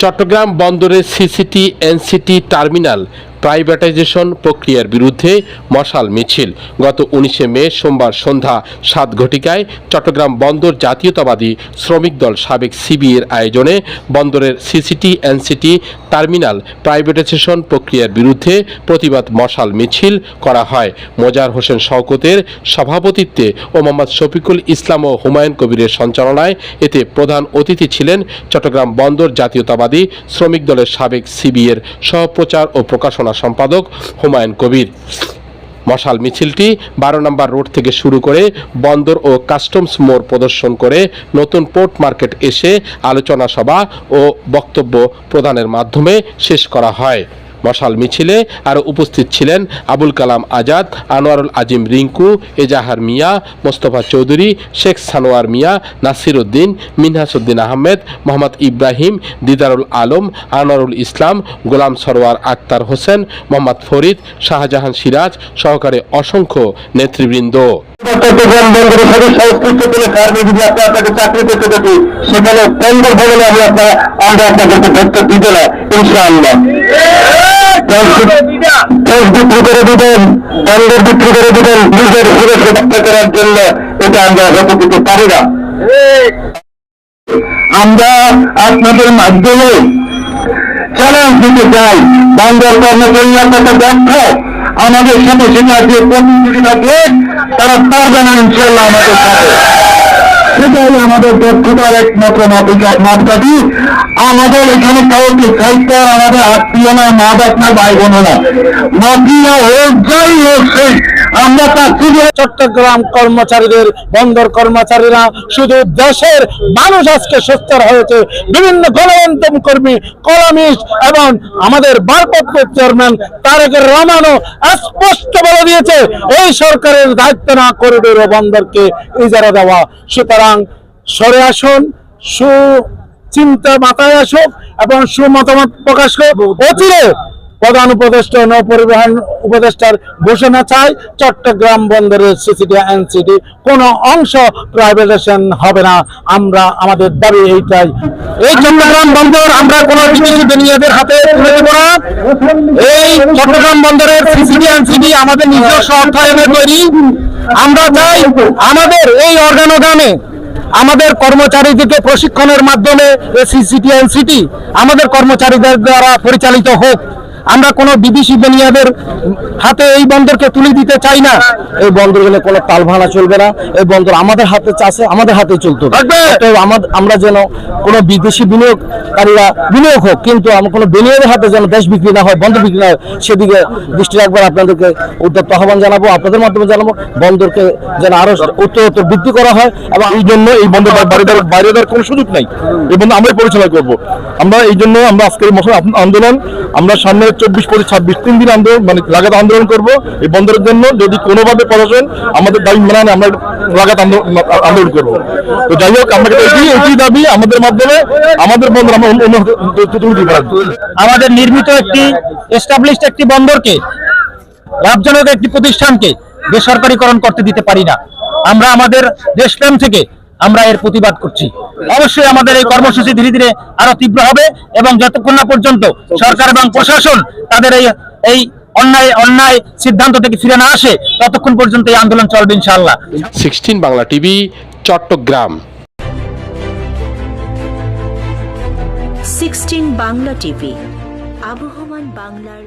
চট্টগ্রাম বন্দরের সিসিটি NCT terminal privatisation প্রক্রিয়ার বিরুদ্ধে মশাল মিছিল। গত উনিশে মে সোমবার সন্ধ্যা সাত ঘটিকায় চট্টগ্রাম বন্দর জাতীয়তাবাদী শ্রমিক দল সাবেক সিবিএর আয়োজনে বন্দরের সিসিটি এনসিটি টার্মিনাল প্রাইভেটাইজেশন প্রক্রিয়ার বিরুদ্ধে প্রতিবাদ মশাল মিছিল করা হয়। মোজার হোসেন শওকতের সভাপতিত্বে ও মোহাম্মদ শফিকুল ইসলাম ও হুমায়ুন কবিরের সঞ্চালনায় এতে প্রধান অতিথি ছিলেন চট্টগ্রাম বন্দর জাতীয়তাবাদী শ্রমিক দলের সাবেক সিবিএর সহপ্রচার ও প্রকাশনা সম্পাদক হুমায়ুন কবির। মশাল মিছিলটি বারো নম্বর রোড থেকে শুরু করে বন্দর ও কাস্টমস মোড় প্রদর্শন করে নতুন পোর্ট মার্কেট এসে আলোচনা সভা ও বক্তব্য প্রদানের মাধ্যমে শেষ করা হয়। মশাল মিছিলে আরও উপস্থিত ছিলেন আবুল কালাম আজাদ, আনোয়ারুল আজিম রিঙ্কু, এজাহার মিয়া, মোস্তফা চৌধুরী, শেখ সানোয়ার মিয়া, নাসির উদ্দিন মিনহাসুদ্দিন আহমেদ, মোহাম্মদ ইব্রাহিম, দিদারুল আলম, আনোয়ারুল ইসলাম, গোলাম সরোয়ার আক্তার হোসেন, মোহাম্মদ ফরিদ, শাহজাহান সিরাজ সহকারে অসংখ্য নেতৃবৃন্দ। সেখানে আমরা আপনাকে দিতে না ইনশাআল্লাহ। ফেস বিক্রি করে দিবেন। বন্দর বিক্রি করে দিবেন। নিজের সুরক্ষা রক্ষা করার জন্য এটা আমরা হতে দিতে পারি না। আমরা আপনাদের মাধ্যমে চ্যালেঞ্জ দিতে চাই। দেখো আমাদের সাথে সেটা যে প্রতিনিধি থাকে তারা পারবে না ইনশাল্লাহ আমাদের সাথে। সেটাই আমাদের দক্ষতার একমাত্র মাপিকা মাপকাঠি। আমাদের এখানে কাউকে সাহিত্য আমাদের আত্মীয় না মা বাপ না ভাই বোন না মাপিয়া হোক, যাই হোক, সেই আমরা যে চট্টগ্রাম কর্মচারীদের, বন্দর কর্মচারীরা, শুধু দেশের মানুষ আজকে সোচ্চার হয়েছে। বিভিন্ন গণমাধ্যম কর্মী, কলামিস্ট এবং আমাদের ভারপ্রাপ্ত চেয়ারম্যান তারেকের রহমানও স্পষ্ট বলে দিয়েছে, এই সরকারের দায়িত্ব না করিডোর ও বন্দরকে ইজারা দেওয়া। সুতরাং সরে আসুন সু চিন্তা মাথায় আসুক এবং সুমতামত প্রকাশ করুক। অচিরে প্রধান উপদেষ্টা নৌ পরিবহন উপদেষ্টার ঘোষণা চাই, চট্টগ্রাম বন্দরের সিসিটি এনসিটি কোনো অংশ প্রাইভেটাইজেশন হবে না। আমরা, আমাদের দাবি এইটাই। এই চট্টগ্রাম বন্দর আমরা কোনো বিদেশি বেনিয়াদের হাতে তুলে দেব না। এই চট্টগ্রাম বন্দরের সিসিটি এনসিটি আমাদের নিজস্ব অর্থায়নে তৈরি। আমরা চাই আমাদের এই অর্গানোগ্রামে আমাদের কর্মচারীদেরকে প্রশিক্ষণের মাধ্যমে সিসিটি এনসিটি আমাদের কর্মচারীদের দ্বারা পরিচালিত হোক। আমরা কোনো বিদেশি বেনিয়াদের হাতে এই বন্দরকে তুলে দিতে চাই না। এই বন্দর গেলে কোনো তাল ভাঙা চলবে না। এই বন্দর আমাদের হাতে চাষে আমাদের হাতে চলতে। আমরা যেন কোনো বিদেশি বিনিয়োগকারীরা বিনিয়োগ হোক কিন্তু আমরা কোনো বিনিয়োগের হাতে যেন দেশ বিক্রি না হয় বন্দর বিক্রি না হয় সেদিকে দৃষ্টি রাখবার আপনাদেরকে উদ্যোক্ত আহ্বান জানাব আপনাদের মাধ্যমে জানাব বন্দরকে যেন আরও উত্তরোত্তর বৃদ্ধি করা হয় এবং এই জন্য এই বন্দর বাইরে দেওয়ার কোনো সুযোগ নাই। এই বন্দর আমরাই পরিচালনা করব। আমরা এই জন্য আমরা আজকের মশলা আন্দোলন আমরা সামনে চব্বিশ পঁচিশ ছাব্বিশ, তিন দিন আন্দোলন মানে লাগাত আন্দোলন করব এই বন্দরের জন্য। যদি কোনোভাবে প্রশাসন আমাদের দাবি মেনে আমরা লাগাত আন্দোলন করব। তো যাই হোক আমাদের এটি দাবি আমাদের মাধ্যমে, আমাদের বন্দর আমরা আমাদের নির্মিত একটি এস্টাবলিশড একটি বন্দরকে, লাভজনক একটি প্রতিষ্ঠানকে বেসরকারীকরণ করতে দিতে পারি না। আমরা আমাদের দেশপ্রেম থেকে আমরা এর প্রতিবাদ করছি। অবশ্যই আমাদের এই কর্মসূচি ধীরে ধীরে আরও তীব্র হবে এবং যতক্ষণ না পর্যন্ত সরকার এবং প্রশাসন তাদের এই এই অন্যায় অন্যায় সিদ্ধান্ত থেকে ফিরে না আসে ততক্ষণ পর্যন্ত এই আন্দোলন চলবে ইনশাআল্লাহ। Sixteen Bangla TV Chattogram. Sixteen Bangla TV আবহমান বাংলার